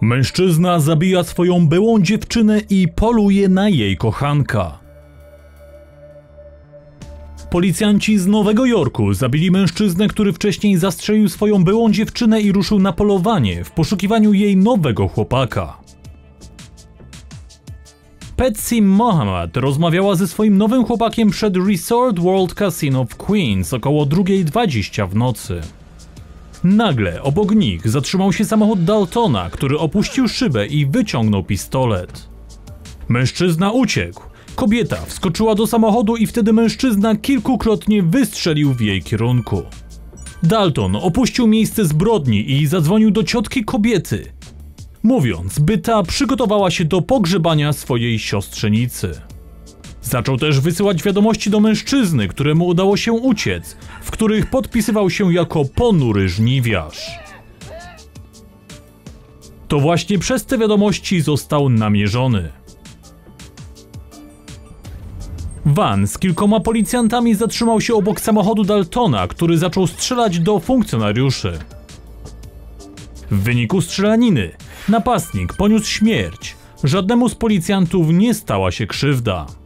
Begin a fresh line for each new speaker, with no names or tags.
Mężczyzna zabija swoją byłą dziewczynę i poluje na jej kochanka. Policjanci z Nowego Jorku zabili mężczyznę, który wcześniej zastrzelił swoją byłą dziewczynę i ruszył na polowanie w poszukiwaniu jej nowego chłopaka. Patsy Mohammed rozmawiała ze swoim nowym chłopakiem przed Resort World Casino w Queens około 2.20 w nocy. Nagle obok nich zatrzymał się samochód Daltona, który opuścił szybę i wyciągnął pistolet. Mężczyzna uciekł. Kobieta wskoczyła do samochodu i wtedy mężczyzna kilkukrotnie wystrzelił w jej kierunku. Dalton opuścił miejsce zbrodni i zadzwonił do ciotki kobiety, mówiąc, by ta przygotowała się do pogrzebania swojej siostrzenicy. Zaczął też wysyłać wiadomości do mężczyzny, któremu udało się uciec, w których podpisywał się jako ponury żniwiarz. To właśnie przez te wiadomości został namierzony. Van z kilkoma policjantami zatrzymał się obok samochodu Daltona, który zaczął strzelać do funkcjonariuszy. W wyniku strzelaniny napastnik poniósł śmierć. Żadnemu z policjantów nie stała się krzywda.